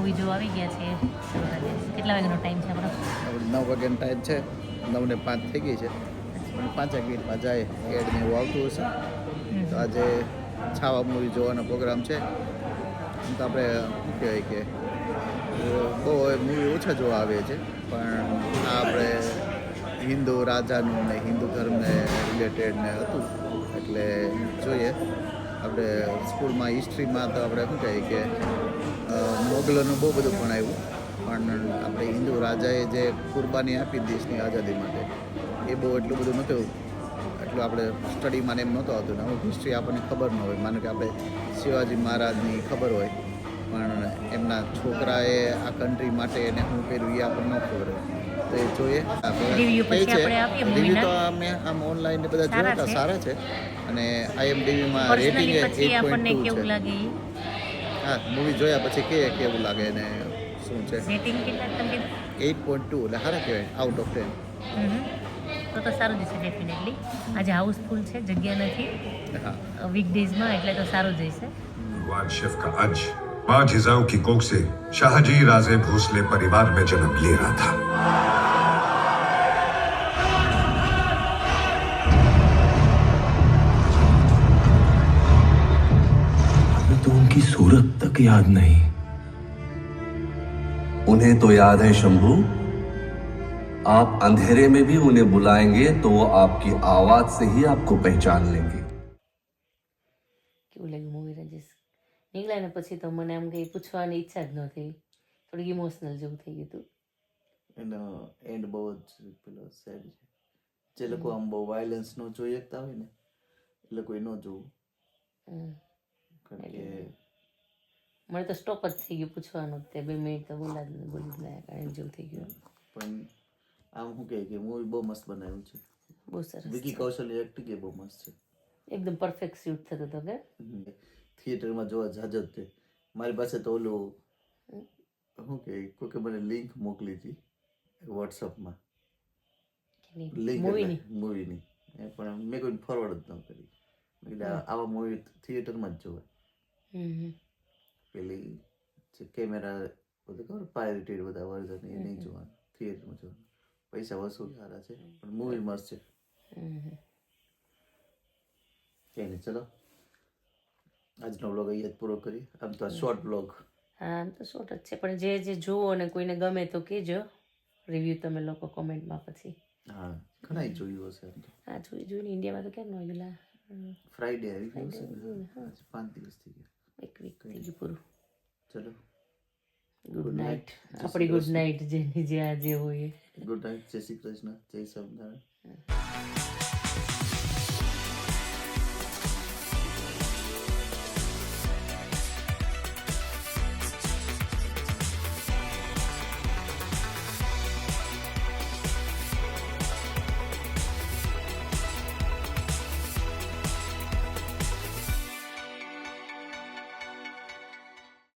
Movie જોવા આવી ગયા છે. કેટલા વાગ્યાનો ટાઈમ છે આપણો? નવ વાગ્યાનો ટાઈમ છે. નવને પાંચ થઈ ગઈ છે. પણ પાંચેક મિનિટમાં જાય. એડ ને એવું આવતું હશે. તો આજે છાવા મૂવી જોવાનો પ્રોગ્રામ છે. તો આપણે શું કહેવાય કે બહુ મૂવી ઓછા જોવા આવે છે. પણ આ આપણે હિન્દુ રાજાનું ને હિન્દુ ધર્મને રિલેટેડ ને હતું. એટલે જોઈએ. આપણે સ્કૂલમાં હિસ્ટ્રીમાં તો આપણે શું કહીએ કે મોગલોનું બહુ બધું ભણાવ્યું. પણ આપણે હિન્દુ રાજાએ જે કુરબાની આપી દેશની આઝાદી માટે, એ બહુ એટલું બધું નહોતું. એટલું આપણે સ્ટડીમાં એમ નહોતું આવતું ને અમુક હિસ્ટ્રી આપણને ખબર ન હોય. માનો કે આપણે શિવાજી મહારાજની ખબર હોય. પણ એમના છોકરાએ આ કન્ટ્રી માટે એને શું કર્યું એ આપણને ખબર તો એ જોઈએ. રિવ્યુ તો અમે આમ ઓનલાઈન બધા જોયા હતા સારા છે. અને આઈએમડીબીમાં રેટિંગ એટ પોઈન્ટ ટુ છે. હા મૂવી જોયા પછી કે કેવું લાગે ને શું છે. એટ પોઈન્ટ ટુ એટલે સારા કહેવાય આઉટ ઓફ ટેન તો તો સારું જશે ડેફિનેટલી આજે હાઉસફુલ છે જગ્યા નથી. વીક ડેઝમાં એટલે તો સારું જશે છે વાડ કા माँ जिजाऊ की कोख से शाहजी राजे भोसले परिवार में जन्म ले रहा था। तो उनकी सूरत तक याद नहीं। उन्हें तो याद है शंभू। आप अंधेरे में भी उन्हें बुलाएँगे तो वो आपकी आवाज़ से ही आपको पहचान लेंगे। क्यों નીકળ્યા ને પછી તો મને આમ કંઈ પૂછવાની ઈચ્છા જ ન થઈ. થોડીક ઇમોશનલ જેવું થઈ ગયું હતું. એનો એન્ડ બહુ જ પેલો સેડ છે. જે લોકો આમ બહુ વાયલન્સ નો જોઈ શકતા હોય ને એ લોકો એ ન જોવું. કારણ કે મને તો સ્ટોપ જ થઈ ગયું પૂછવાનું તે. બે મિનિટ તો બોલા જ બોલી જ ના કારણ જેવું થઈ ગયું. પણ આમ શું કહે કે મૂવી બહુ મસ્ત બનાવ્યું છે. બહુ સરસ વિકી કૌશલ એક્ટિંગ એ બહુ મસ્ત છે. એકદમ પરફેક્ટ શૂટ થતો હતો કે? થિયેટરમાં જોવા જાજો તે. મારી પાસે તો ઓલું શું કે કોઈકે મને લિંક મોકલી હતી વોટ્સઅપમાં લિંક મૂવીની પણ મેં કોઈ ફોરવર્ડ જ ન કરી. આવા મૂવી થિયેટરમાં જ જોવાય. પેલી જે કેમેરા બધું ખબર પાયરેટેડ બધા વર્ઝન એ નહીં જોવાનું થિયેટરમાં જોવાનું. પૈસા વસૂલ સારા છે પણ મૂવી મસ્ત છે ચલો. આજનો બ્લોગ અહીંયા જ પૂરો કરી આમ તો શોર્ટ બ્લોગ હા આમ તો શોર્ટ જ છે. પણ જે જે જુઓ અને કોઈને ગમે તો કહેજો. રિવ્યૂ તમે લોકો કોમેન્ટમાં પછી. હા ઘણા જોયું હશે હા જોઈ જોઈને ઇન્ડિયામાં તો કેમ ન નોયેલા ફ્રાઈડે આવી ગયું છે પાંચ દિવસ થઈ ગયા. એક વીક થઈ ગયું પૂરું. ચલો. ગુડ નાઇટ આપણી ગુડ નાઇટ જેની જે આજે હોય ગુડ નાઇટ જય શ્રી કૃષ્ણ. જય સ્વામિનારાયણ.